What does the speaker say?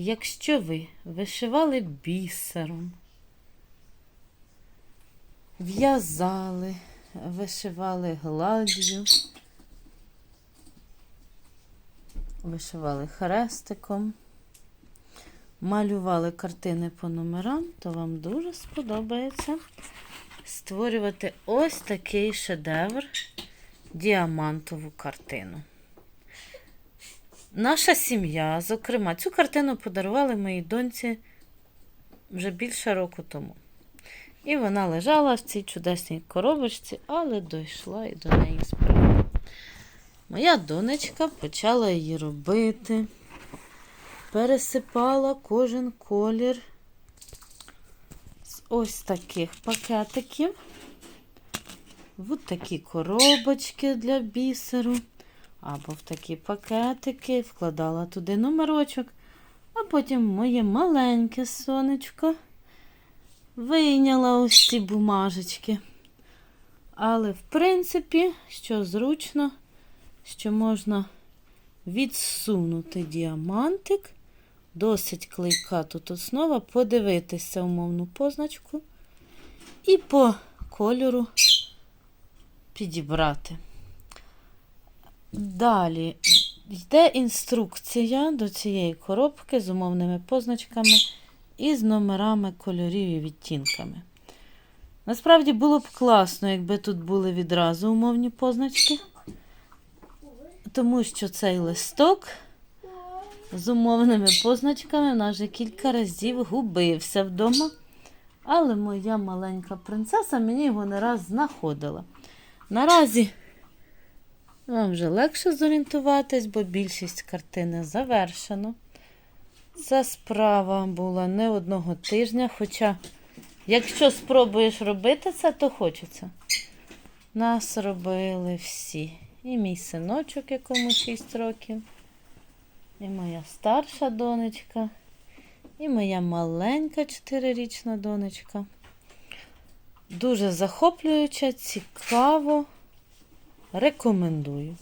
Якщо ви вишивали бісером, в'язали, вишивали гладдю, вишивали хрестиком, малювали картини по номерам, то вам дуже сподобається створювати ось такий шедевр діамантову картину. Наша сім'я, зокрема, цю картину подарували моїй доньці вже більше року тому. І вона лежала в цій чудесній коробочці, але дійшла і до неї справа. Моя донечка почала її робити, пересипала кожен колір з ось таких пакетиків в такі коробочки для бісеру або в такі пакетики, вкладала туди номерочок, а потім моє маленьке сонечко вийняла ось ці бумажечки. Але, в принципі, що зручно, що можна відсунути діамантик, досить клейка тут основа, подивитися умовну позначку і по кольору підібрати. Далі йде інструкція до цієї коробки з умовними позначками і з номерами кольорів і відтінками. Насправді було б класно, якби тут були відразу умовні позначки, тому що цей листок з умовними позначками в нас вже кілька разів губився вдома. Але моя маленька принцеса мені його не раз знаходила. Наразі вам вже легше зорієнтуватись, бо більшість картини завершено. Ця справа була не одного тижня, хоча, якщо спробуєш робити це, то хочеться. Нас робили всі. І мій синочок, якому 6 років, і моя старша донечка, і моя маленька 4-річна донечка. Дуже захоплююча, цікаво. Рекомендую.